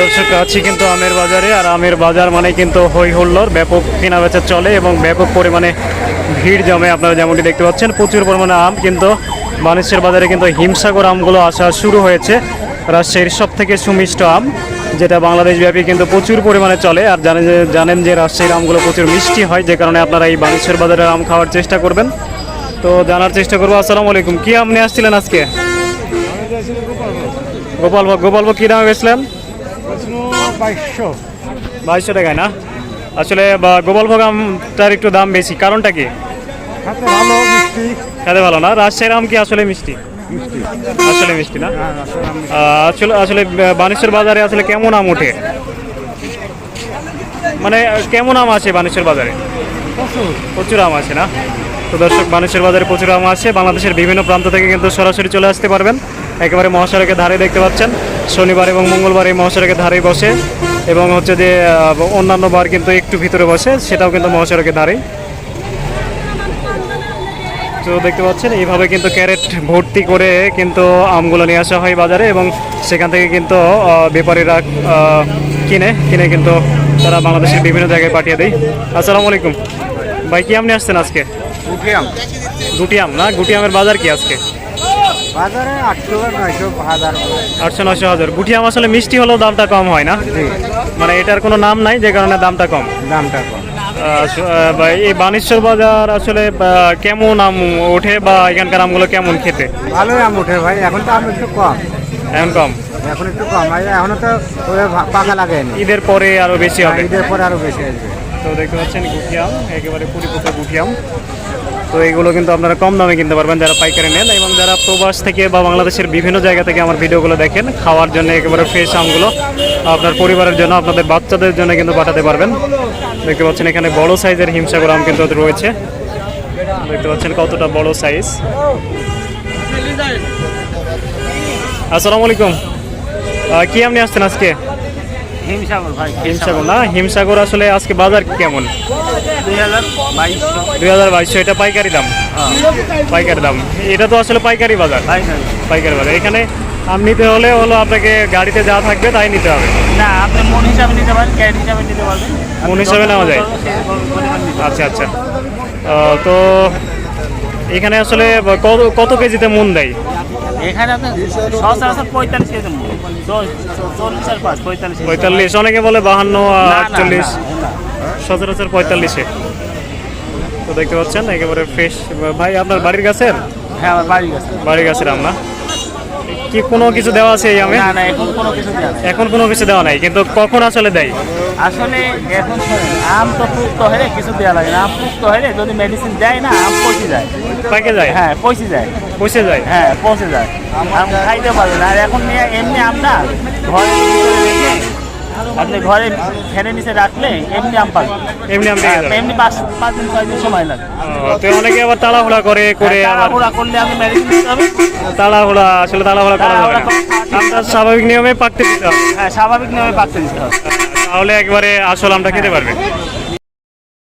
দর্শক আছি কিন্তু আমের বাজারে, আর আমের বাজার মানে কিন্তু হই হুল্লোড় ব্যাপক কেনা বেচা চলে এবং ব্যাপক পরিমাণে ভিড় জমে। আপনারা যেমনটি দেখতে পাচ্ছেন, প্রচুর পরিমাণে আম কিন্তু মানুষের বাজারে কিন্তু হিমসাগর আমগুলো আসা শুরু হয়েছে। রাজশাহীর সব থেকে সুমিষ্ট আম, যেটা বাংলাদেশ ব্যাপী কিন্তু প্রচুর পরিমাণে চলে। আর জানেন যে জানেন যে রাজশাহীর আমগুলো প্রচুর মিষ্টি হয়, যে কারণে আপনারা এই বানেশ্বর বাজারের আম খাওয়ার চেষ্টা করবেন। তো জানার চেষ্টা করব। আসসালামু আলাইকুম। কি আম নিয়ে আসছিলেন আজকে? গোপালভোগ গোপালভোগ কী দামে বেচলেন? বাইশশো। টাকায় না? আসলে বা গোপালভোগ আমটার একটু দাম বেশি কারণটা কি? খেতে ভালো না? রাজশাহীর আম কি আসলে মিষ্টি? আসলে মিষ্টি না? হ্যাঁ আসলে আসলে বানেশ্বর বাজারে আসলে কেমন আম ওঠে? মানে কেমন আম আছে বানেশ্বর বাজারে? প্রচুর। প্রচুর আম আছে না? তো দর্শক বানেশ্বর বাজারে প্রচুর আম আছে বাংলাদেশের বিভিন্ন প্রান্ত থেকে কিন্তু সরাসরি চলে আসতে পারবেন। একেবারে মহাসড়কের ধারে দেখতে পাচ্ছেন। শনিবার এবং মঙ্গলবার এই মহাসড়কের ধারেই বসে এবং হচ্ছে যে অন্যান্য বার কিন্তু একটু ভিতরে বসে সেটাও কিন্তু মহাসড়কের ধারেই। তো দেখতে পাচ্ছেন এইভাবে কিন্তু ক্যারেট ভর্তি করে কিন্তু আমগুলো নিয়ে আসা হয় বাজারে এবং সেখান থেকে কিন্তু ব্যাপারীরা কিনে কিনে কিন্তু তারা বাংলাদেশের বিভিন্ন জায়গায় পাঠিয়ে দেয়। আসসালামু আলাইকুম। ভাই কি আম নিয়ে আসছেন আজকে? উঠিয়াম গুটি আম না? গুটি আমের বাজার কি আজকে? বাজারে আটশো নয়শো হাজার আটশো হাজার। গুটি আম আসলে মিষ্টি হলেও দামটা কম হয় না? মানে এটার কোনো নাম নাই যে কারণে দামটা কম? দামটা কম। এই বানেশ্বর বাজার আসলে কেমন আম ওঠে বা এখানকার আমগুলো কেমন খেতে? ভালোই আম উঠে ভাই এখন তো আম একটু কম। এখন কম? এখন একটু কম এখনও তো পাকা লাগেনি। ঈদের পরে আরও বেশি হবে। ঈদের পরে আরও বেশি আসবে। তো দেখতে পাচ্ছেন গুটিয়াম একেবারে পরিপক্ক গুটিয়াম তো এগুলো কিন্তু আপনারা কম দামে কিনতে পারবেন যারা পাইকারি নেন এবং যারা প্রবাস থেকে বা বাংলাদেশের বিভিন্ন জায়গা থেকে আমার ভিডিওগুলো দেখেন, খাওয়ার জন্য একেবারে ফ্রেশ আমগুলো আপনার পরিবারের জন্য, আপনাদের বাচ্চাদের জন্য কিন্তু পাঠাতে পারবেন। দেখতে পাচ্ছেন এখানে বড় সাইজের হিমসাগর আম কিন্তু রয়েছে। দেখতে পাচ্ছেন কতটা বড় সাইজ আসসালামু আলাইকুম। কি আপনি আসছেন আজকে? হিমসাগর ভাই হিমসাগর। না? হিমসাগর আসলে আজকে বাজার কেমন? দুই হাজার বাইশশো এটা পাইকারি দাম। পাইকারি দাম। এটা তো আসলে পাইকারি বাজার। পাইকারি। বাজার। এখানে আম নিতে হলে হলো আপনাকে গাড়িতে যা থাকবে তাই নিতে হবে। না আপনি মন হিসাবে নিতে পারেন ক্যারেট হিসাবে নিতে পারবেন। মন হিসাবে নেওয়া যায়? আচ্ছা আচ্ছা। তো এখানে আসলে কত কেজিতে মন দেয়? এখানে আপনি সচরাচর পঁয়তাল্লিশ কেজি চল্লিশ আর পাঁচ পঁয়তাল্লিশ পঁয়তাল্লিশ অনেকে বলে বাহান্ন আটচল্লিশ। সচরাচর পঁয়তাল্লিশে। তো দেখতে পাচ্ছেন একেবারে ফ্রেশ ভাই আপনার বাড়ির গাছের? হ্যাঁ আমার বাড়ির গাছের। আম না? কি কোনো কিছু দেওয়া আছে এই আমে? না না এখন কোনো কিছু দেওয়া এখন কোনো কিছু দেওয়া নাই কিন্তু কখন আসলে দেয়? আসলে এখন আম তো পুক্ত হলে কিছু দেওয়া লাগে না। আম পুক্ত হলে যদি মেডিসিন দেয় না আম পচে যায়। পাকে যায়? হ্যাঁ পচে যায়। পচে যায়? হ্যাঁ পচে যায়। আম খাইতে পারবে না। আর এখন নিয়ে এমনি আম না ঘরে রেখে আপনি ঘরে ফ্যানের নিচে রাখলে এমনি আম পাবেন। এমনি আম এমনি পাঁচ পাঁচ দিন ছয় দিন সময় লাগে। তো অনেকে আবার তাড়াহুড়া করে করে আবার তাড়াহুড়া করলে আমি মেডিসিন দিতে হবে। তাড়াহুড়া আসলে তাড়াহুড়া করা যাবে আমটা স্বাভাবিক নিয়মে পাকতে দিতে হবে। হ্যাঁ স্বাভাবিক নিয়মে পাকতে দিতে হবে। তাহলে একবারে আসল আমটা খেতে পারবে।